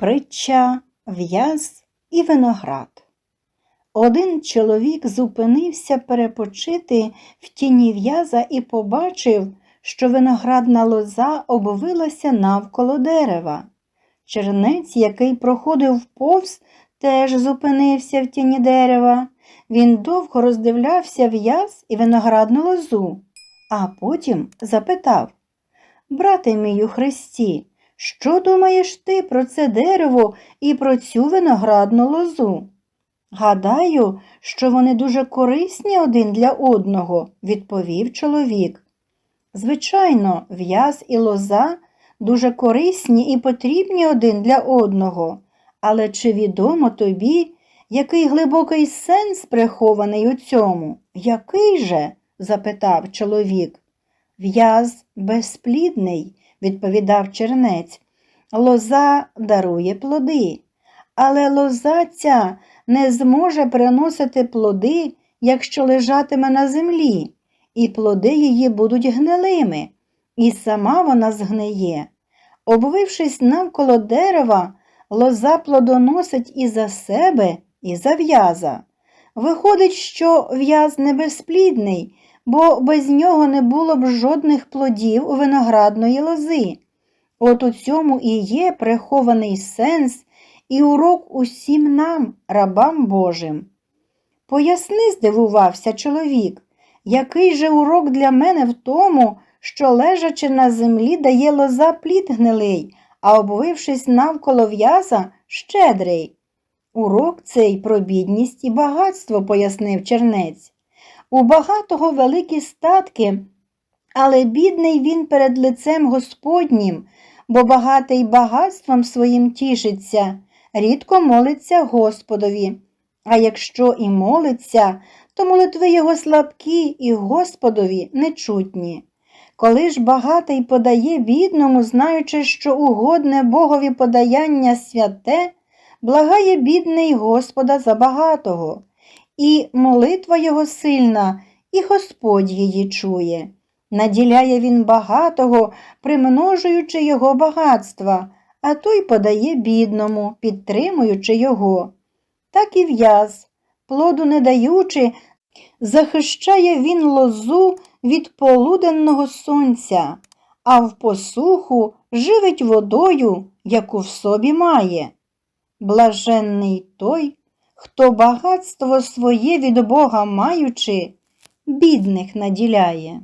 Притча в'яз і виноград. Один чоловік зупинився перепочити в тіні в'яза і побачив, що виноградна лоза обвилася навколо дерева. Чернець, який проходив повз, теж зупинився в тіні дерева. Він довго роздивлявся в'яз і виноградну лозу, а потім запитав Брате мій у Христі, що думаєш ти про це дерево і про цю виноградну лозу? Гадаю, що вони дуже корисні один для одного, відповів чоловік. Звичайно, в'яз і лоза дуже корисні і потрібні один для одного, але чи відомо тобі, який глибокий сенс прихований у цьому? Який же? запитав чоловік. В'яз безплідний, відповідав чернець. Лоза дарує плоди, але лоза ця не зможе приносити плоди, якщо лежатиме на землі, і плоди її будуть гнилими, і сама вона згниє. Обвившись навколо дерева, лоза плодоносить і за себе, і за в'яза. Виходить, що в'яз небезплідний, бо без нього не було б жодних плодів у виноградної лози. От у цьому і є прихований сенс і урок усім нам, рабам Божим. Поясни, здивувався чоловік, який же урок для мене в тому, що лежачи на землі дає лоза плід гнилий, а обвившись навколо в'яза щедрий. Урок цей про бідність і багатство, пояснив чернець. У багатого великі статки, але бідний він перед лицем Господнім, бо багатий багатством своїм тішиться, рідко молиться Господові. А якщо і молиться, то молитви його слабкі і Господові нечутні. Коли ж багатий подає бідному, знаючи, що угодне Богові подаяння святе, благає бідний Господа за багатого, і молитва його сильна, і Господь її чує. Наділяє він багатого, примножуючи його багатства, а той подає бідному, підтримуючи його. Так і в'яз, плоду не даючи, захищає він лозу від полуденного сонця, а в посуху живить водою, яку в собі має. Блаженний той, хто багатство своє від Бога маючи, бідних наділяє.